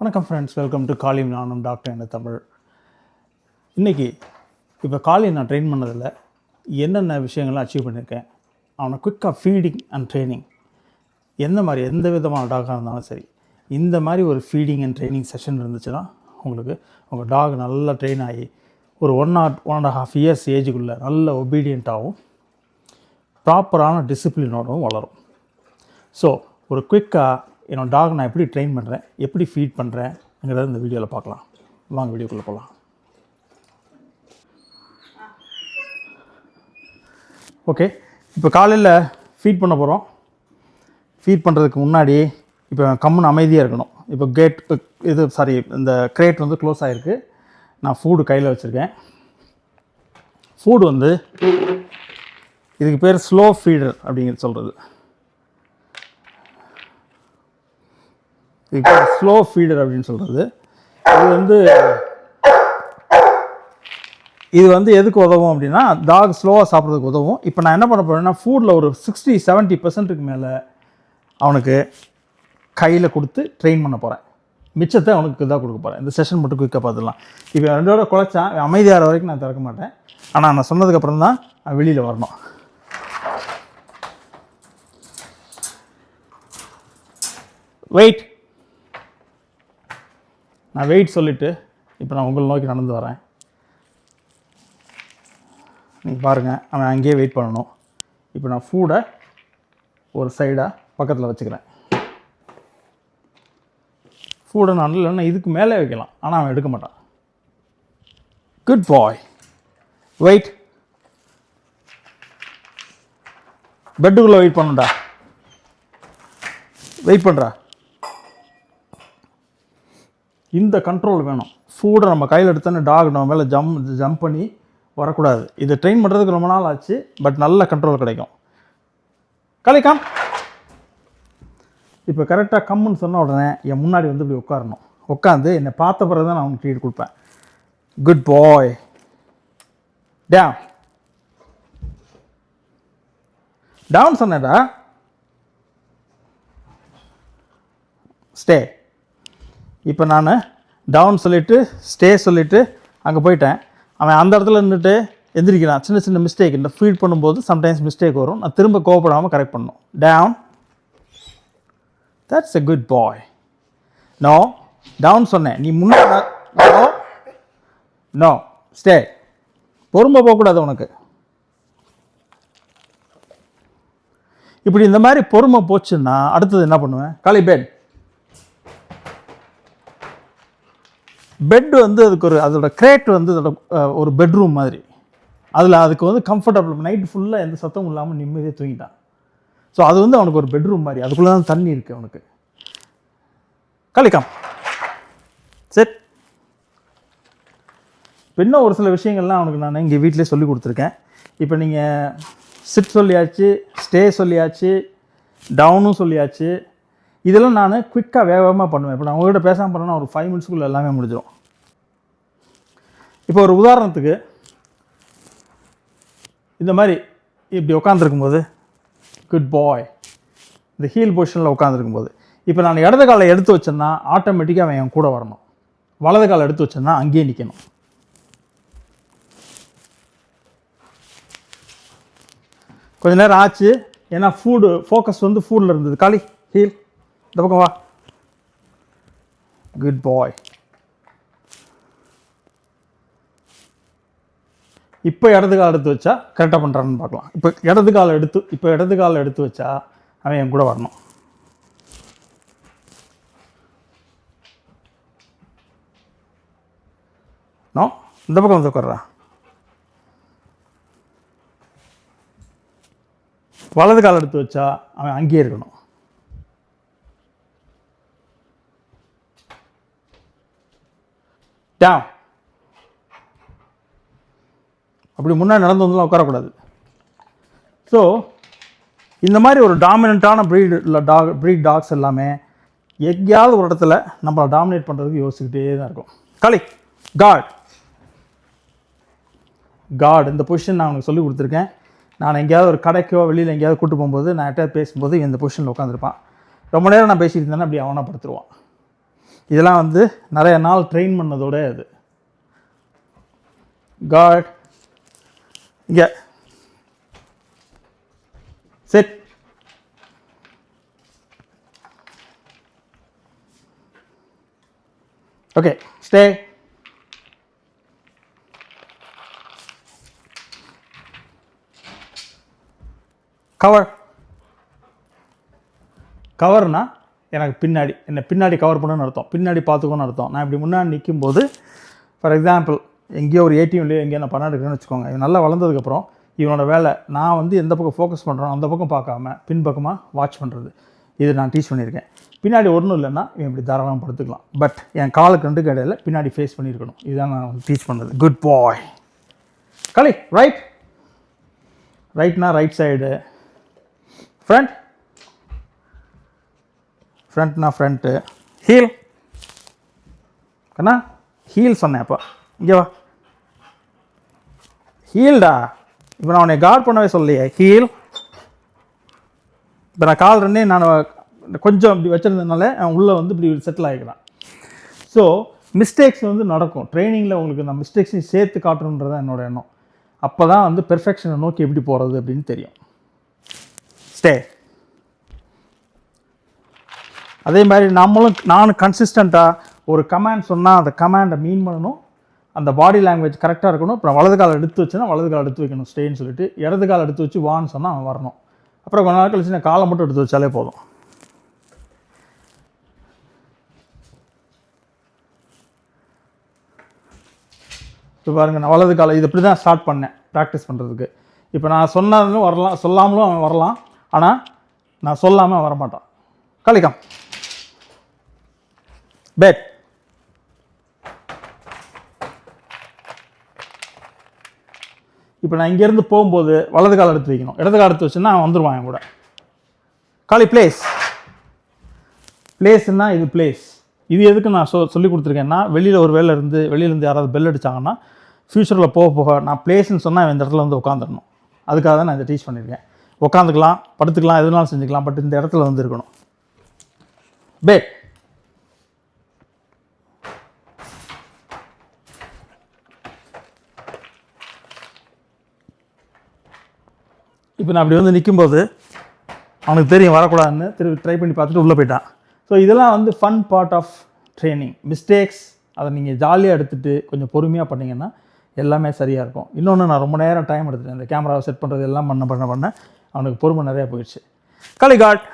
வணக்கம் friends welcome to காலிம் நானும் doctor என்ன தமிழ். இன்றைக்கி இப்போ காலி நான் ட்ரெயின் பண்ணதில் என்னென்ன விஷயங்கள்லாம் அச்சீவ் பண்ணியிருக்கேன் அவனை குயிக்காக ஃபீடிங் அண்ட் ட்ரைனிங் எந்த மாதிரி எந்த விதமான டாகாக இருந்தாலும் சரி இந்த மாதிரி ஒரு ஃபீடிங் அண்ட் ட்ரைனிங் செஷன் இருந்துச்சுன்னா உங்களுக்கு உங்கள் டாக் நல்லா ட்ரெயின் ஆகி ஒரு one or one and half years ஏஜுக்குள்ளே நல்ல ஒபீடியண்ட்டாகவும் ப்ராப்பரான டிசிப்ளினோடவும் வளரும். ஸோ ஒரு குயிக்காக என்னோட டாக் நான் எப்படி ட்ரெயின் பண்ணுறேன் எப்படி ஃபீட் பண்ணுறேங்கிறத இந்த வீடியோவில் பார்க்கலாம். வாங்க வீடியோக்குள்ளே போகலாம் ஓகே இப்போ காலையில் ஃபீட் பண்ண போகிறோம் ஃபீட் பண்ணுறதுக்கு முன்னாடி இப்போ கம்முன்னு அமைதியாக இருக்கணும். இப்போ கேட் இது சாரி இந்த கிரேட் வந்து க்ளோஸ் ஆகிருக்கு நான் ஃபூடு கையில் வச்சுருக்கேன். ஃபூடு வந்து இதுக்கு பேர் ஸ்லோ ஃபீடர் அப்படிங்கிறது சொல்கிறது இதுக்கு பேர் ஸ்லோ ஃபீடர் அப்படின்னு சொல்கிறது இது வந்து இது வந்து எதுக்கு உதவும் அப்படின்னா டாக் ஸ்லோவாக சாப்பிட்றதுக்கு உதவும். இப்போ நான் என்ன பண்ண போகிறேன்னா ஃபுட்டில் ஒரு சிக்ஸ்டி செவன்ட்டி பர்சன்ட்டுக்கு மேலே அவனுக்கு கையில் கொடுத்து ட்ரெயின் பண்ண போகிறேன் மிச்சத்தை அவனுக்கு இதாக கொடுக்க போகிறேன் இந்த செஷன் மட்டும் குயிக்காக பார்த்துடலாம். இப்போ ரெண்டோட குழைச்சான் அவன் அமைதியாகிற வரைக்கும் நான் திறக்க மாட்டேன். ஆனால் நான் சொன்னதுக்கப்புறம் தான் வெளியில் வரணும். வெயிட் நான் வெயிட் சொல்லிவிட்டு இப்போ நான் உங்களை நோக்கி நடந்து வரேன். நீங்கள் பாருங்கள் அவன் அங்கேயே வெயிட் பண்ணணும். இப்போ நான் ஃபூடை ஒரு சைடாக பக்கத்தில் வச்சுக்கிறேன். ஃபூடை நான் இல்லைன்னா இதுக்கு மேலே வைக்கலாம். ஆனால் அவன் எடுக்க மாட்டான். குட் பாய் வெயிட் பெட்டுக்குள்ளே வெயிட் பண்ணுடா. வெயிட் பண்ணுறா இந்த கண்ட்ரோல் வேணும். ஃபுட்டை நம்ம கையில் எடுத்தோன்னே டாக் நம்ம மேலே ஜம் ஜம்ப் பண்ணி வரக்கூடாது. இது ட்ரெயின் பண்ணுறதுக்கு ரொம்ப நாள் ஆச்சு பட் நல்ல கண்ட்ரோல் கிடைக்கும். கலைக்காம் இப்போ கரெக்டாக கம்முன்னு சொன்ன உடனே என் முன்னாடி வந்து இப்படி உட்காரணும். உட்காந்து என்னை பார்த்த பிறகு தான் நான் அவனுக்கு ட்ரீட் கொடுப்பேன். குட் பாய் டேம் டவுன் சொன்னேடா ஸ்டே இப்போ நான் டவுன் சொல்லிவிட்டு ஸ்டே சொல்லிவிட்டு அங்கே போயிட்டேன். அவன் அந்த இடத்துல நின்றுட்டு எந்திரிக்கிறான். சின்ன சின்ன மிஸ்டேக் இந்த ஃபீட் பண்ணும்போது சம்டைம்ஸ் மிஸ்டேக் வரும். நான் திரும்ப கோவப்படாமல் கரெக்ட் பண்ணும். Down that's a good boy no down சொன்னேன். நீ முன்னாடி நோ ஸ்டே பொறுமை போகக்கூடாது உனக்கு. இப்படி இந்த மாதிரி பொறுமை போச்சுன்னா அடுத்தது என்ன பண்ணுவேன்? காலி பெட் பெட் வந்து அதுக்கு ஒரு அதோட கிரேட் வந்து அதோட ஒரு பெட்ரூம் மாதிரி. அதில் அதுக்கு வந்து கம்ஃபர்டபுள் நைட்டு ஃபுல்லாக எந்த சத்தமும் இல்லாமல் நிம்மதியாக தூங்கிட்டான். ஸோ அது வந்து அவனுக்கு ஒரு பெட்ரூம் மாதிரி. அதுக்குள்ளே தான் தண்ணி இருக்குது அவனுக்கு. கலிக்கம் சரி இன்னும் ஒரு சில விஷயங்கள்லாம் அவனுக்கு நான் இங்கே வீட்டிலே சொல்லி கொடுத்துருக்கேன். இப்போ நீங்கள் சிட் சொல்லியாச்சு ஸ்டே சொல்லியாச்சு டவுனும் சொல்லியாச்சு இதெல்லாம் நான் குயிக்காக வேகமாக பண்ணுவேன். இப்போ நான் உங்கள்கிட்ட பேசாமல் பண்ணேன்னா ஒரு ஃபைவ் மினிட்ஸ்க்குள்ளே எல்லாமே முடிஞ்சிடும் இப்போ ஒரு உதாரணத்துக்கு இந்த மாதிரி இப்படி உட்காந்துருக்கும் போது குட் பாய் இந்த ஹீல் பொசிஷனில் உட்காந்துருக்கும் போது இப்போ நான் இடது காலை எடுத்து வச்சேன்னா ஆட்டோமேட்டிக்காக அவன் என் கூட வரணும். வலது காலை எடுத்து வச்சேன்னா அங்கேயே நிற்கணும் கொஞ்ச நேரம் ஆச்சு. ஏன்னா ஃபுட்டு ஃபோக்கஸ் வந்து ஃபுட்டில் இருந்தது. காளி ஹீல் இந்த பக்கம் வா குட் பாய் இப்போ இடது கால் எடுத்து வச்சா கரெக்டாக பண்ணுறான்னு பார்க்கலாம். இப்போ இடது கால் எடுத்து இப்போ இடது கால் எடுத்து வச்சா அவன் என் கூட வரணும். நோ இந்த பக்கம் வந்து உட்கார்றா. வலது கால் எடுத்து வச்சா அவன் அங்கேயே இருக்கணும். டேம் அப்படி முன்னாடி நடந்து வந்துலாம் உட்காரக்கூடாது. ஸோ இந்த மாதிரி ஒரு டாமினண்ட்டான ப்ரீட் இல்லை டாக் ப்ரீட் டாக்ஸ் எல்லாமே எங்கேயாவது ஒரு இடத்துல நம்மளை டாமினேட் பண்ணுறதுக்கு யோசிச்சுக்கிட்டே தான் இருக்கும். களி காட் காட் இந்த பொசிஷன் நான் உனக்கு சொல்லி கொடுத்துருக்கேன். நான் எங்கேயாவது ஒரு கடைக்கோ வெளியில் எங்கேயாவது கூட்டு போகும்போது நான் எட்டையாவது பேசும்போது இந்த பொசிஷனில் உட்காந்துருப்பான் ரொம்ப நேரம் நான் பேசியிருந்தேன்னா இருந்தேன்னா அப்படி அவனா படுத்துருவான். இதெல்லாம் வந்து நிறைய நாள் ட்ரெயின் பண்ணதோட இது. காட் இங்கே. செட் ஓகே ஸ்டே கவர் கவர்னா எனக்கு பின்னாடி என்னை பின்னாடி கவர் பண்ணணும்னு அர்த்தம். பின்னாடி பார்த்துக்கோன்னு அர்த்தம். நான் இப்படி முன்னாடி நிற்கும்போது ஃபார் எக்ஸாம்பிள் எங்கேயோ ஒரு ஏடிஎம்லேயோ எங்கேயோ நான் பணம் எடுக்கிறேன்னு வச்சுக்கோங்க. இவன் நல்லா வளர்ந்ததுக்கப்புறம் இவனோட வேலை நான் வந்து எந்த பக்கம் ஃபோக்கஸ் பண்ணுறோம் அந்த பக்கம் பார்க்காம பின்பக்கமாக வாட்ச் பண்ணுறது இது நான் டீச் பண்ணியிருக்கேன். பின்னாடி ஒன்றும் இல்லைன்னா இவன் இப்படி தாராளமாக படுத்துக்கலாம். பட் என் காலுக்கு ரெண்டு கடையில் பின்னாடி ஃபேஸ் பண்ணியிருக்கணும். இதுதான் நான் டீச் பண்ணுறது குட் பாய் களி ரைட் ரைட்னா ரைட் சைடு ஃப்ரண்ட் ஃப்ரண்ட்னா ஃப்ரண்ட்டு ஹீல் கண்ணா? ஹீல் சொன்னேன் அப்போ. இங்கே வா. ஹீல்டா இப்போ நான் உன்னை கார்ட் பண்ணவே சொல்லலையே. ஹீல் இப்போ நான் கால் ரெண்டே நான் கொஞ்சம் இப்படி வச்சுருந்ததுனால அவன் உள்ளே வந்து இப்படி செட்டில் ஆகிக்கிறான் ஸோ மிஸ்டேக்ஸ் வந்து நடக்கும். ட்ரைனிங்கில் உங்களுக்கு நான் மிஸ்டேக்ஸையும் சேர்த்து காட்டணுன்றது தான் என்னோட எண்ணம். அப்போ தான் வந்து பெர்ஃபெக்ஷனை நோக்கி எப்படி போகிறது அப்படின்னு தெரியும். ஸ்டே அதே மாதிரி நம்மளும் நானும் கன்சிஸ்டண்ட்டாக ஒரு கமாண்ட் சொன்னால் அந்த கமாண்டை மீன் பண்ணணும். அந்த பாடி லாங்குவேஜ் கரெக்டாக இருக்கணும். அப்புறம் வலது கால் எடுத்து வச்சுன்னா வலது கால் எடுத்து வைக்கணும் ஸ்டேன்னு சொல்லிட்டு. இடது கால் எடுத்து வச்சு வான்னு சொன்னால் அவன் வரணும். அப்புறம் கொஞ்ச நாள் கழிச்சு நான் காலை மட்டும் எடுத்து வச்சாலே போதும். இப்போ பாருங்கள் நான் வலது காலை இது இப்படி தான் ஸ்டார்ட் பண்ணேன் ப்ராக்டிஸ் பண்ணுறதுக்கு இப்போ நான் சொன்னதும் வரலாம் சொல்லாமலும் அவன் வரலாம். ஆனால் நான் சொல்லாமல் அவன் வரமாட்டான். கழிக்கான் பேட் இப்போ நான் இங்கேருந்து போகும்போது வலது கால் எடுத்து வைக்கணும். இடது கால் எடுத்து வச்சுன்னா அவன் வந்துடுவான் என் கூட. காலி பிளேஸ் பிளேஸ்னா இது பிளேஸ் இது எதுக்கு நான் சொ சொல்லி கொடுத்துருக்கேன்னா வெளியில் ஒரு வேலை இருந்து வெளியிலேருந்து யாராவது பெல் அடித்தாங்கன்னா ஃப்யூச்சரில் போக போக நான் பிளேஸ்ன்னு சொன்னால் இந்த இடத்துல வந்து உட்காந்துடணும் அதுக்காக தான் நான் இதை டீச் பண்ணியிருக்கேன். உட்காந்துக்கலாம் படுத்துக்கலாம் எதுனாலும் செஞ்சுக்கலாம் பட் இந்த இடத்துல வந்து இருக்கணும். பேட் இப்போ நான் அப்படி வந்து நிற்கும்போது அவனுக்கு தெரியும் வரக்கூடாதுன்னு திருப்பி ட்ரை பண்ணி பார்த்துட்டு உள்ளே போயிட்டான். ஸோ இதெல்லாம் வந்து fun part of training mistakes அதை நீங்கள் ஜாலியாக எடுத்துகிட்டு கொஞ்சம் பொறுமையாக பண்ணிங்கன்னா எல்லாமே சரியாக இருக்கும். இன்னொன்று நான் ரொம்ப நேரம் டைம் எடுத்துட்டேன். இந்த கேமராவை செட் பண்ணுறது எல்லாம் பண்ண பண்ண பண்ண அவனுக்கு பொறுமை நிறையா போயிடுச்சு. காட்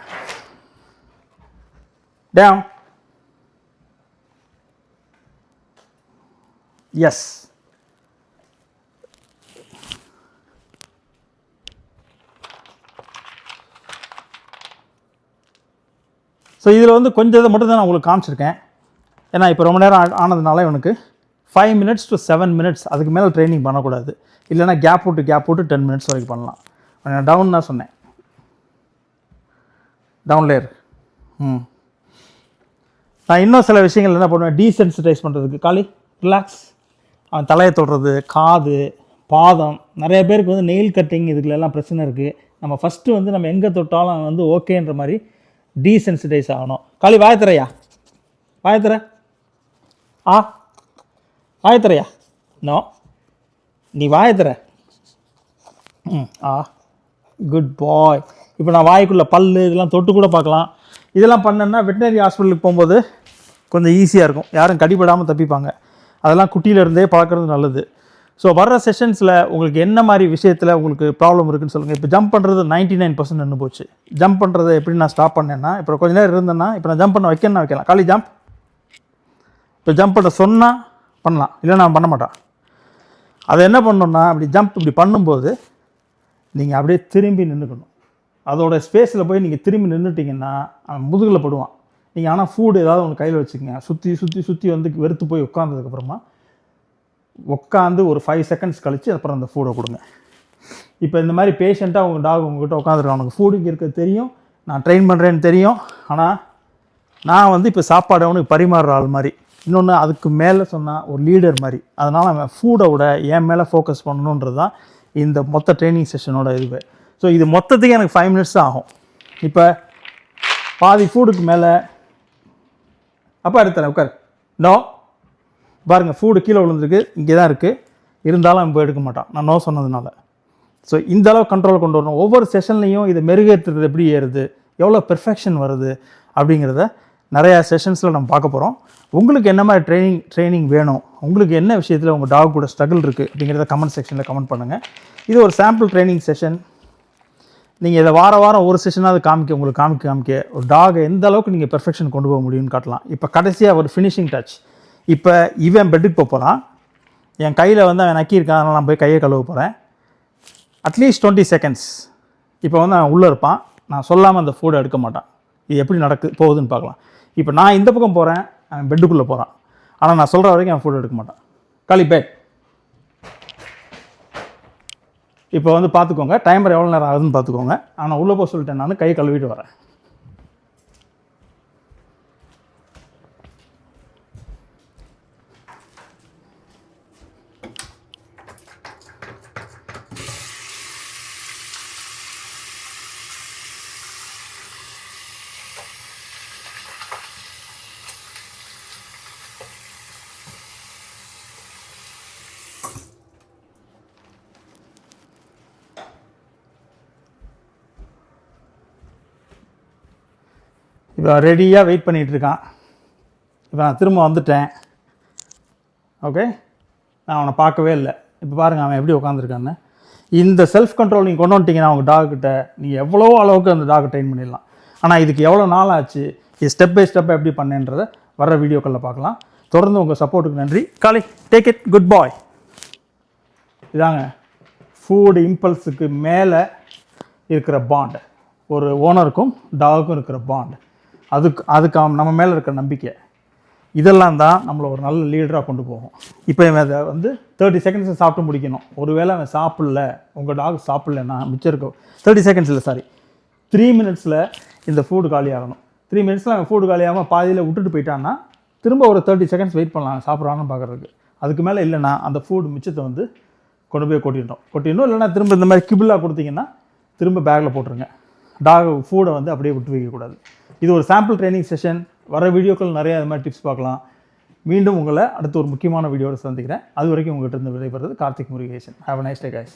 டேம் எஸ் ஸோ இதில் வந்து கொஞ்சம் இதை மட்டும் தான் நான் உங்களுக்கு காமிச்சிருக்கேன். ஏன்னா இப்போ ரொம்ப நேரம் ஆ- ஆனதுனால இவனுக்கு five minutes to seven minutes அதுக்கு மேலே ட்ரைனிங் பண்ணக்கூடாது. இல்லைன்னா கேப் விட்டு கேப் விட்டு டென் மினிட்ஸ் வரைக்கும் பண்ணலாம். நான் டவுன் தான் சொன்னேன். டவுன் லேயர் ம். நான் இன்னும் சில விஷயங்கள் என்ன பண்ணுவேன்? டீசென்சிட்டைஸ் பண்ணுறதுக்கு காலி ரிலாக்ஸ் அவன் தலையை தொடுறது காது பாதம். நிறைய பேருக்கு வந்து நெயில் கட்டிங் இதுக்குலாம் பிரச்சனை இருக்குது நம்ம ஃபஸ்ட்டு வந்து நம்ம எங்கே தொட்டாலும் வந்து ஓகேன்ற மாதிரி டீசென்சிடைஸ் ஆகணும். காலி வாயத்திரையா வாயத்திர ஆ? வாயத்திரையா நோ நீ வாயத்திர ம் ஆ. குட் பாய் இப்போ நான் வாய்க்குள்ளே பல்லு இதெல்லாம் தொட்டு கூட பார்க்கலாம். இதெல்லாம் பண்ணேன்னா வெட்டினரி ஹாஸ்பிட்டலுக்கு போகும்போது கொஞ்சம் ஈஸியாக இருக்கும். யாரும் கடிபடாமல் தப்பிப்பாங்க. அதெல்லாம் குட்டியில இருந்தே பழக்கிறது நல்லது. ஸோ வர்ற செஷன்ஸில் உங்களுக்கு என்ன மாதிரி விஷயத்தில் உங்களுக்கு ப்ராப்ளம் இருக்குன்னு சொல்லுங்கள் இப்போ ஜம்ப் பண்ணுறது நைன்ட்டி நைன் பர்சன்ட் நின்று போச்சு. ஜம்ப் பண்ணுறதை எப்படி நான் ஸ்டாப் பண்ணேன்னா இப்போ கொஞ்ச நேரம் இருந்தேன்னா இப்போ நான் ஜம்ப் பண்ண வைக்கணும்னா வைக்கலாம். காலி ஜம்ப் இப்போ ஜம்ப் பண்ண சொன்னால் பண்ணலாம். இல்லை நான் பண்ண மாட்டேன். அதை என்ன பண்ணணும்னா அப்படி ஜம்ப் இப்படி பண்ணும்போது நீங்கள் அப்படியே திரும்பி நின்றுக்கணும் அதோட ஸ்பேஸில் போய் நீங்கள் திரும்பி நின்றுட்டீங்கன்னா அவன் முதுகில் படுவான். நீங்கள் ஆனால் ஃபுட் ஏதாவது ஒன்று கையில் வச்சுக்கோங்க. சுற்றி சுற்றி சுற்றி வந்து வெறுத்து போய் உட்காந்ததுக்கப்புறமா உட்காந்து ஒரு ஃபைவ் செகண்ட்ஸ் கழித்து அப்புறம் அந்த ஃபுட்டை கொடுங்க. இப்போ இந்த மாதிரி பேஷண்ட்டாக உங்கள் டாக் உங்ககிட்ட உட்காந்துருக்கான் உனக்கு ஃபுட் இங்கே இருக்கிறது தெரியும். நான் ட்ரெயின் பண்ணுறேன்னு தெரியும். ஆனால் நான் வந்து இப்போ சாப்பாடு அவனுக்கு பரிமாறுற ஆள் மாதிரி. இன்னொன்று அதுக்கு மேலே சொன்னால் ஒரு லீடர் மாதிரி. அதனால் அவன் ஃபுட்டை விட என் மேலே ஃபோக்கஸ் பண்ணணுன்றது தான் இந்த மொத்த ட்ரைனிங் செஷனோட இதுவே. ஸோ இது மொத்தத்துக்கு எனக்கு ஃபைவ் மினிட்ஸ் தான் ஆகும். இப்போ பாதி ஃபுடுக்கு மேலே அப்பா எடுத்துறேன் உட்கார். நோ பாருங்கள் ஃபூடு கீழே விழுந்திருக்கு இங்கே தான் இருக்குது இருந்தாலும் நம்ம எடுக்க மாட்டான். நான் நோ சொன்னதுனால. ஸோ இந்த அளவு கண்ட்ரோல் கொண்டு வரணும். ஒவ்வொரு செஷன்லையும் இதை மெருகேற்றுறது எப்படி ஏறுது? எவ்வளோ பெர்ஃபெக்ஷன் வருது? அப்படிங்கிறத நிறையா செஷன்ஸில் நம்ம பார்க்க போகிறோம் உங்களுக்கு என்ன மாதிரி ட்ரைனிங் ட்ரைனிங் வேணும்? உங்களுக்கு என்ன விஷயத்தில் உங்கள் டாக் கூட ஸ்ட்ரகிள் இருக்குது அப்படிங்கிறத கமெண்ட் செக்ஷனில் கமெண்ட் பண்ணுங்கள் இது ஒரு சாம்பிள் ட்ரைனிங் செஷன் நீங்கள் இதை வார வாரம் ஒரு செஷனாவது காமிக்க உங்களுக்கு காமிக்க காமிக்க ஒரு டாகை எந்த அளவுக்கு நீங்கள் பெர்ஃபெக்ஷன் கொண்டு போக முடியும்னு காட்டலாம். இப்போ கடைசியாக ஒரு ஃபினிஷிங் டச் இப்போ இவன் பெட்டுக்கு போக போகிறான் என் கையில் வந்து அவன் நக்கியிருக்கான் அதனால் நான் போய் கையை கழுவ போகிறேன் அட்லீஸ்ட் டுவெண்ட்டி செகண்ட்ஸ் இப்போ வந்து அவன் உள்ளே இருப்பான். நான் சொல்லாமல் அந்த ஃபுட்டை எடுக்க மாட்டான். இது எப்படி நடக்கு போகுதுன்னு பார்க்கலாம். இப்போ நான் இந்த பக்கம் போகிறேன் அவன் பெட்டுக்குள்ளே போகிறான் ஆனால் நான் சொல்கிற வரைக்கும் அவன் ஃபுட் எடுக்க மாட்டான். காலி பேட் இப்போ வந்து பார்த்துக்கோங்க டைமர் எவ்வளோ நேரம் ஆகுதுன்னு பார்த்துக்கோங்க. ஆனால் உள்ளே போக சொல்லிட்டேன் நான் கை கழுவிட்டு வரேன். இப்போ ரெடியாக வெயிட் பண்ணிகிட்டு இருக்கான் இப்போ நான் திரும்ப வந்துட்டேன். ஓகே நான் அவனை பார்க்கவே இல்லை. இப்போ பாருங்கள் அவன் எப்படி உட்காந்துருக்கான்னு இந்த செல்ஃப் கண்ட்ரோல் நீங்கள் கொண்டு வந்துட்டீங்கன்னா அவங்க டாக்கிட்ட நீங்கள் எவ்வளோ அளவுக்கு அந்த டாக் ட்ரெயின் பண்ணிடலாம். ஆனால் இதுக்கு எவ்வளோ நாள் ஆச்சு? இது ஸ்டெப் பை ஸ்டெப்பை எப்படி பண்ணேன்றதை வர வீடியோக்களில் பார்க்கலாம். தொடர்ந்து உங்கள் சப்போர்ட்டுக்கு நன்றி. காலை டேக் இட் குட் பாய் இதாங்க ஃபுட் இம்பல்ஸுக்கு மேலே இருக்கிற பாண்ட் ஒரு ஓனருக்கும் டாகுக்கும் இருக்கிற பாண்டு அதுக்கு அதுக்கு நம்ம மேலே இருக்கிற நம்பிக்கை. இதெல்லாம் தான் நம்மளை ஒரு நல்ல லீடராக கொண்டு போகும். இப்போ இவன் அதை வந்து தேர்ட்டி செகண்ட்ஸில் சாப்பிட்டு முடிக்கணும். ஒருவேளை அவன் சாப்பிடல உங்கள் டாக் சாப்பிட்லன்னா மிச்சம் இருக்கும் தேர்ட்டி செகண்ட்ஸில் சாரி த்ரீ மினிட்ஸில் இந்த ஃபுட் காலி ஆகணும். த்ரீ மினிட்ஸில் அவன் ஃபுட் காலியாகாமல் பாதியில் விட்டுட்டு போயிட்டான்னா திரும்ப ஒரு தேர்ட்டி செகண்ட்ஸ் வெயிட் பண்ணலாம் சாப்பிட்றான்னு பார்க்குறதுக்கு அதுக்கு மேலே இல்லைன்னா அந்த ஃபுட் மிச்சத்தை வந்து கொண்டு போய் கொட்டிடணும். கொட்டிடணும் இல்லைன்னா திரும்ப இந்த மாதிரி கிபிளாக கொடுத்தீங்கன்னா திரும்ப பேக்கில் போட்டுருங்க. டாக் ஃபூடை வந்து அப்படியே விட்டு வைக்கக்கூடாது இது ஒரு சாம்பிள் ட்ரைனிங் செஷன் வர வீடியோக்கள் நிறையா அது மாதிரி டிப்ஸ் பார்க்கலாம். மீண்டும் உங்களை அடுத்து ஒரு முக்கியமான வீடியோவில் சந்திக்கிறேன். அது வரைக்கும் உங்கள்கிட்ட இருந்து விடைபெறுறது Karthik Murugesan. Have nice day guys